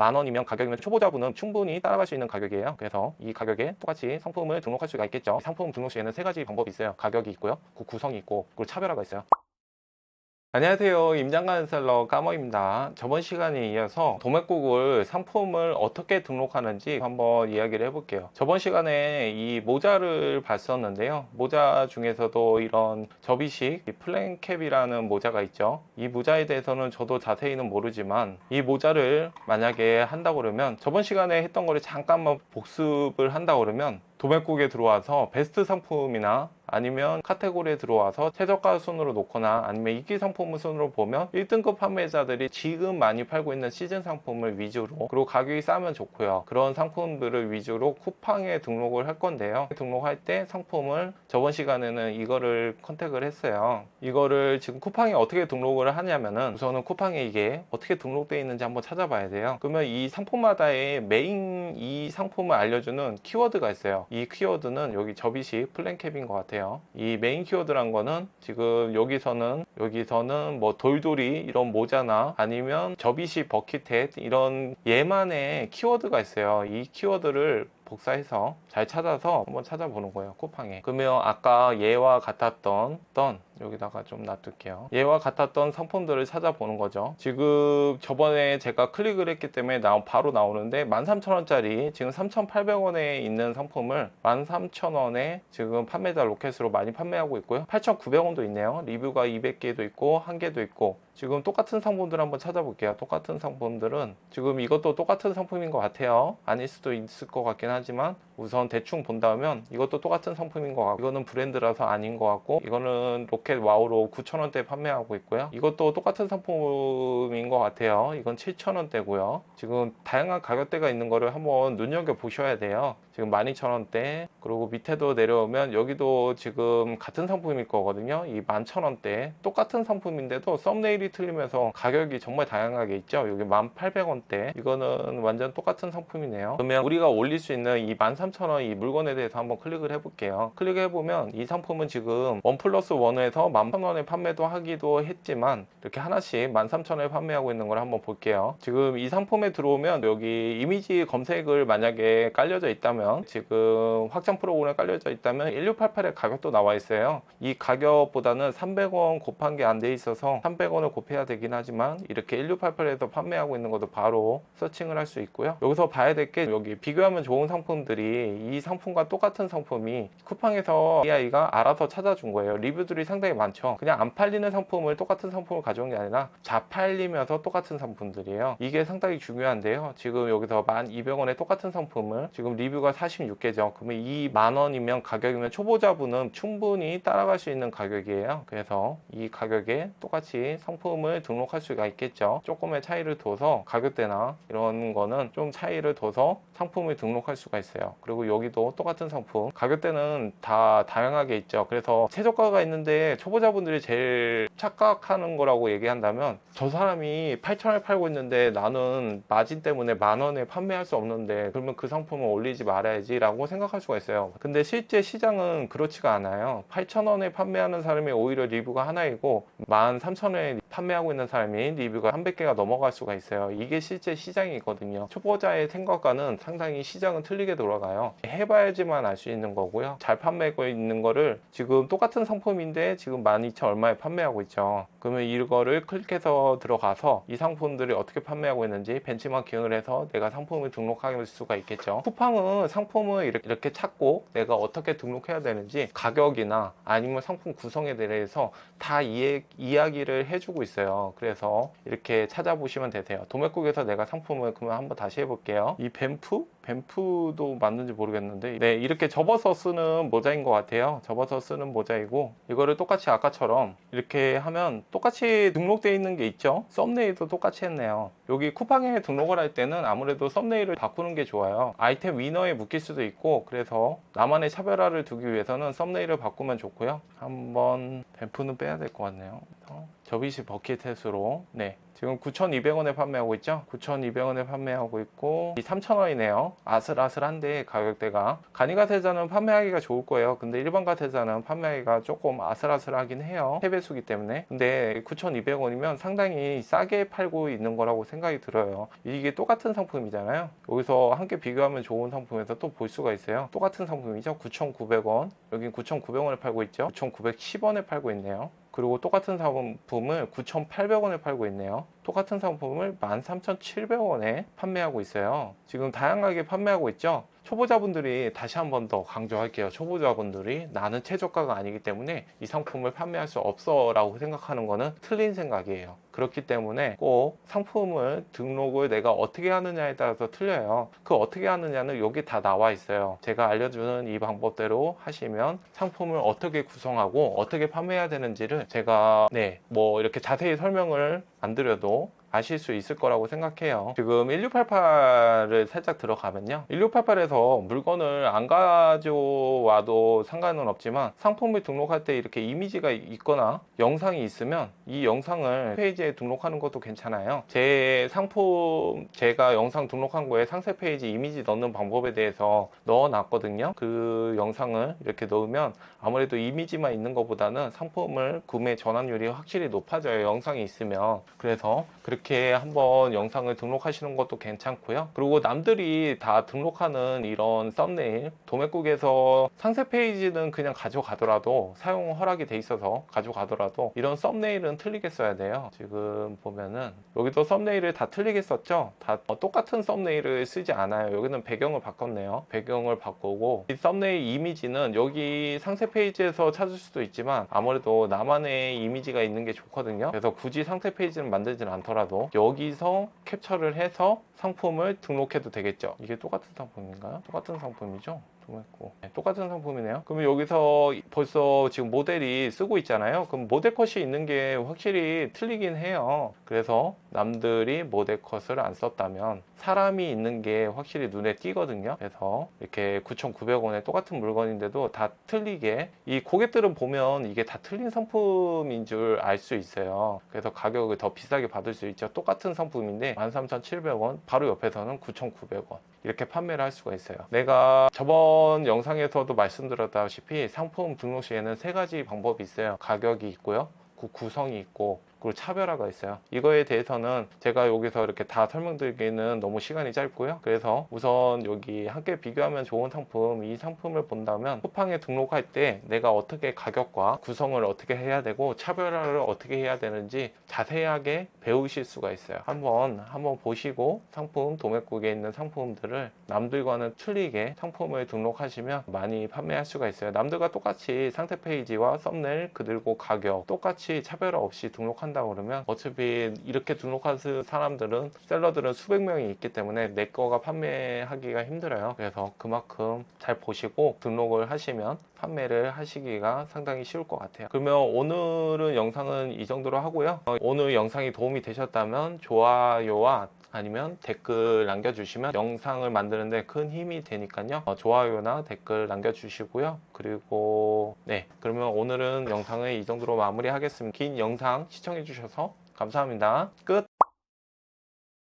만 원이면 가격이면 초보자분은 충분히 따라갈 수 있는 가격이에요. 그래서 이 가격에 똑같이 상품을 등록할 수가 있겠죠. 상품 등록 시에는 세 가지 방법이 있어요. 가격이 있고요, 구- 구성이 있고, 그리고 차별화가 있어요. 안녕하세요. 임장관 셀러 까머입니다. 저번 시간에 이어서 도매국을 상품을 어떻게 등록하는지 한번 이야기를 해볼게요. 저번 시간에 이 모자를 봤었는데요. 모자 중에서도 이런 접이식 이 플랜캡이라는 모자가 있죠. 이 모자에 대해서는 저도 자세히는 모르지만 이 모자를 만약에 한다 그러면 저번 시간에 했던 거를 잠깐만 복습을 한다 그러면 도매국에 들어와서 베스트 상품이나 아니면 카테고리에 들어와서 최저가 순으로 놓거나 아니면 인기 상품 순으로 보면 1등급 판매자들이 지금 많이 팔고 있는 시즌 상품을 위주로 그리고 가격이 싸면 좋고요. 그런 상품들을 위주로 쿠팡에 등록을 할 건데요. 등록할 때 상품을 저번 시간에는 이거를 컨택을 했어요. 이거를 지금 쿠팡에 어떻게 등록을 하냐면은 우선은 쿠팡에 이게 어떻게 등록되어 있는지 한번 찾아봐야 돼요. 그러면 이 상품마다의 메인 이 상품을 알려주는 키워드가 있어요. 이 키워드는 여기 접이식 플랜캡인 것 같아요. 이 메인 키워드란 거는 지금 여기서는 여기서는 뭐 돌돌이 이런 모자나 아니면 접이식 버킷햇 이런 얘만의 키워드가 있어요. 이 키워드를 복사해서 잘 찾아서 한번 찾아보는 거예요 쿠팡에 그러면 아까 얘와 같았던 던 여기다가 좀 놔둘게요. 얘와 같았던 상품들을 찾아보는 거죠. 지금 저번에 제가 클릭을 했기 때문에 나 바로 나오는데 13,000원짜리 지금 3,800원에 있는 상품을 13,000원에 지금 판매자 로켓으로 많이 판매하고 있고요. 8,900원도 있네요. 리뷰가 200개도 있고 1개도 있고. 지금 똑같은 상품들 한번 찾아볼게요. 똑같은 상품들은 지금 이것도 똑같은 상품인 것 같아요. 아닐 수도 있을 것 같긴 하지만 우선 대충 본다면 이것도 똑같은 상품인 것 같고 이거는 브랜드라서 아닌 것 같고 이거는 로켓 와우로 9,000원대 판매하고 있고요. 이것도 똑같은 상품인 것 같아요. 이건 7,000원대고요. 지금 다양한 가격대가 있는 거를 한번 눈여겨 보셔야 돼요. 지금 12,000원대 그리고 밑에도 내려오면 여기도 지금 같은 상품일 거거든요. 이 11,000원대 똑같은 상품인데도 썸네일이 틀리면서 가격이 정말 다양하게 있죠. 여기 1,800원대 이거는 완전 똑같은 상품이네요. 그러면 우리가 올릴 수 있는 이 13,000원 이 물건에 대해서 한번 클릭을 해볼게요. 클릭해 보면 이 상품은 지금 원 플러스 원에서 11,000원에 판매도 하기도 했지만 이렇게 하나씩 13,000원에 판매하고 있는 걸 한번 볼게요. 지금 이 상품에 들어오면 여기 이미지 검색을 만약에 깔려져 있다면 지금 확장 프로그램에 깔려져 있다면 1688의 가격도 나와 있어요. 이 가격보다는 300원 곱한 게 안 돼 있어서 300원을 곱해야 되긴 하지만 이렇게 1688에서 판매하고 있는 것도 바로 서칭을 할 수 있고요. 여기서 봐야 될 게 여기 비교하면 좋은 상품들이 이 상품과 똑같은 상품이 쿠팡에서 AI가 알아서 찾아준 거예요. 리뷰들이 상당히 많죠. 그냥 안 팔리는 상품을 똑같은 상품을 가져온 게 아니라 자 팔리면서 똑같은 상품들이에요. 이게 상당히 중요한데요. 지금 여기서 1200원에 똑같은 상품을 지금 리뷰가 46개죠. 그러면 이 만 원이면 가격이면 초보자분은 충분히 따라갈 수 있는 가격이에요. 그래서 이 가격에 똑같이 상품을 등록할 수가 있겠죠. 조금의 차이를 둬서 가격대나 이런 거는 좀 차이를 둬서 상품을 등록할 수가 있어요. 그리고 여기도 똑같은 상품 가격대는 다 다양하게 있죠. 그래서 최저가가 있는데 초보자분들이 제일 착각하는 거라고 얘기한다면 저 사람이 8천 원에 팔고 있는데 나는 마진 때문에 만 원에 판매할 수 없는데 그러면 그 상품을 올리지 말아야지라고 생각할 수가 있어요. 근데 실제 시장은 그렇지가 않아요. 8천 원에 판매하는 사람이 오히려 리뷰가 하나이고 13,000원에 판매하고 있는 사람이 리뷰가 300개가 넘어갈 수가 있어요. 이게 실제 시장이거든요. 초보자의 생각과는 상당히 시장은 틀리게 돌아가요. 해봐야지만 알 수 있는 거고요. 잘 판매하고 있는 거를 지금 똑같은 상품인데 지금 12,000 얼마에 판매하고 있죠. 그러면 이거를 클릭해서 들어가서 이 상품들이 어떻게 판매하고 있는지 벤치마킹을 해서 내가 상품을 등록할 수가 있겠죠. 쿠팡은 상품을 이렇게- 찾고 내가 어떻게 등록해야 되는지 가격이나 아니면 상품 구성에 대해서 다 이해, 이야기를 해주고 있어요. 그래서 이렇게 찾아보시면 되세요. 도매국에서 내가 상품을 그러면 한번 다시 해볼게요. 이 뱀프? 뱀프도 맞는지 모르겠는데 네 이렇게 접어서 쓰는 모자인 것 같아요 접어서 쓰는 모자이고 이거를 똑같이 아까처럼 이렇게 하면 똑같이 등록되어 있는 게 있죠 썸네일도 똑같이 했네요 여기 쿠팡에 등록을 할 때는 아무래도 썸네일을 바꾸는 게 좋아요 아이템 위너에 묶일 수도 있고 그래서 나만의 차별화를 두기 위해서는 썸네일을 바꾸면 좋고요 한번 뱀프는 빼야 될 것 같네요 어, 접이식 버킷햇으로 네. 지금 9,200원에 판매하고 있죠? 9,200원에 판매하고 있고 이 3,000원이네요. 아슬아슬한데 가격대가. 간이가세자는 판매하기가 좋을 거예요. 근데 일반 가세자는 판매하기가 조금 아슬아슬하긴 해요. 3배수기 때문에. 근데 9,200원이면 상당히 싸게 팔고 있는 거라고 생각이 들어요. 이게 똑같은 상품이잖아요. 여기서 함께 비교하면 좋은 상품에서 또 볼 수가 있어요. 똑같은 상품이죠? 9,900원. 여긴 9,900원에 팔고 있죠? 9,910원에 팔고 있네요 그리고 똑같은 상품을 9,800원에 팔고 있네요. 똑같은 상품을 13,700원에 판매하고 있어요. 지금 다양하게 판매하고 있죠. 초보자분들이 다시 한 번 더 강조할게요. 초보자분들이 나는 최저가가 아니기 때문에 이 상품을 판매할 수 없어 라고 생각하는 거는 틀린 생각이에요. 그렇기 때문에 꼭 상품을 등록을 내가 어떻게 하느냐에 따라서 틀려요. 그 어떻게 하느냐는 여기 다 나와 있어요. 제가 알려주는 이 방법대로 하시면 상품을 어떻게 구성하고 어떻게 판매해야 되는지를 제가 네, 뭐 이렇게 자세히 설명을 안 드려도 아실 수 있을 거라고 생각해요. 지금 1688을 살짝 들어가면요. 1688에서 물건을 안 가져와도 상관은 없지만 상품을 등록할 때 이렇게 이미지가 있거나 영상이 있으면 이 영상을 페이지에 등록하는 것도 괜찮아요. 제 상품, 제가 영상 등록한 거에 상세 페이지 이미지 넣는 방법에 대해서 넣어놨거든요. 그 영상을 이렇게 넣으면 아무래도 이미지만 있는 것보다는 상품을 구매 전환율이 확실히 높아져요. 영상이 있으면. 그래서 그렇게 한번 영상을 등록하시는 것도 괜찮고요. 그리고 남들이 다 등록하는 이런 썸네일, 도매국에서 상세 페이지는 그냥 가져가더라도 사용 허락이 돼 있어서 가져가더라도 이런 썸네일은 틀리게 써야 돼요. 지금 보면은 여기도 썸네일을 다 틀리게 썼죠? 다 똑같은 썸네일을 쓰지 않아요. 여기는 배경을 바꿨네요. 배경을 바꾸고 이 썸네일 이미지는 여기 상세 페이지에서 찾을 수도 있지만 아무래도 나만의 이미지가 있는 게 좋거든요. 그래서 굳이 상세 페이지는 만들지는 않더라도 여기서 캡처를 해서 상품을 등록해도 되겠죠. 이게 똑같은 상품인가요? 똑같은 상품이죠. 도매고 네, 똑같은 상품이네요. 그러면 여기서 벌써 지금 모델이 쓰고 있잖아요. 그럼 모델 컷이 있는 게 확실히 틀리긴 해요. 그래서 남들이 모델 컷을 안 썼다면 사람이 있는 게 확실히 눈에 띄거든요. 그래서 이렇게 9,900원에 똑같은 물건인데도 다 틀리게 이 고객들은 보면 이게 다 틀린 상품인 줄 알 수 있어요. 그래서 가격을 더 비싸게 받을 수 있죠. 똑같은 상품인데 13,700원, 바로 옆에서는 9,900원. 이렇게 판매를 할 수가 있어요. 내가 저번 영상에서도 말씀드렸다시피 상품 등록 시에는 세 가지 방법이 있어요. 가격이 있고요. 구- 구성이 있고 그리고 차별화가 있어요. 이거에 대해서는 제가 여기서 이렇게 다 설명드리기는 너무 시간이 짧고요. 그래서 우선 여기 함께 비교하면 좋은 상품, 이 상품을 본다면 쿠팡에 등록할 때 내가 어떻게 가격과 구성을 어떻게 해야 되고 차별화를 어떻게 해야 되는지 자세하게 배우실 수가 있어요. 한번 한번 보시고 상품 도매국에 있는 상품들을 남들과는 틀리게 상품을 등록하시면 많이 판매할 수가 있어요. 남들과 똑같이 상태 페이지와 썸네일 그리고 가격 똑같이 차별화 없이 등록한다 그러면 어차피 이렇게 등록한 사람들은 셀러들은 수백 명이 있기 때문에 내 거가 판매하기가 힘들어요. 그래서 그만큼 잘 보시고 등록을 하시면 판매를 하시기가 상당히 쉬울 것 같아요. 그러면 오늘은 영상은 이 정도로 하고요. 어, 오늘 영상이 도움이 되셨다면 좋아요와 아니면 댓글 남겨주시면 영상을 만드는데 큰 힘이 되니까요. 어, 좋아요나 댓글 남겨주시고요. 그리고 네 그러면 오늘은 영상을 이 정도로 마무리하겠습니다. 긴 영상 시청해주셔서 감사합니다. 끝.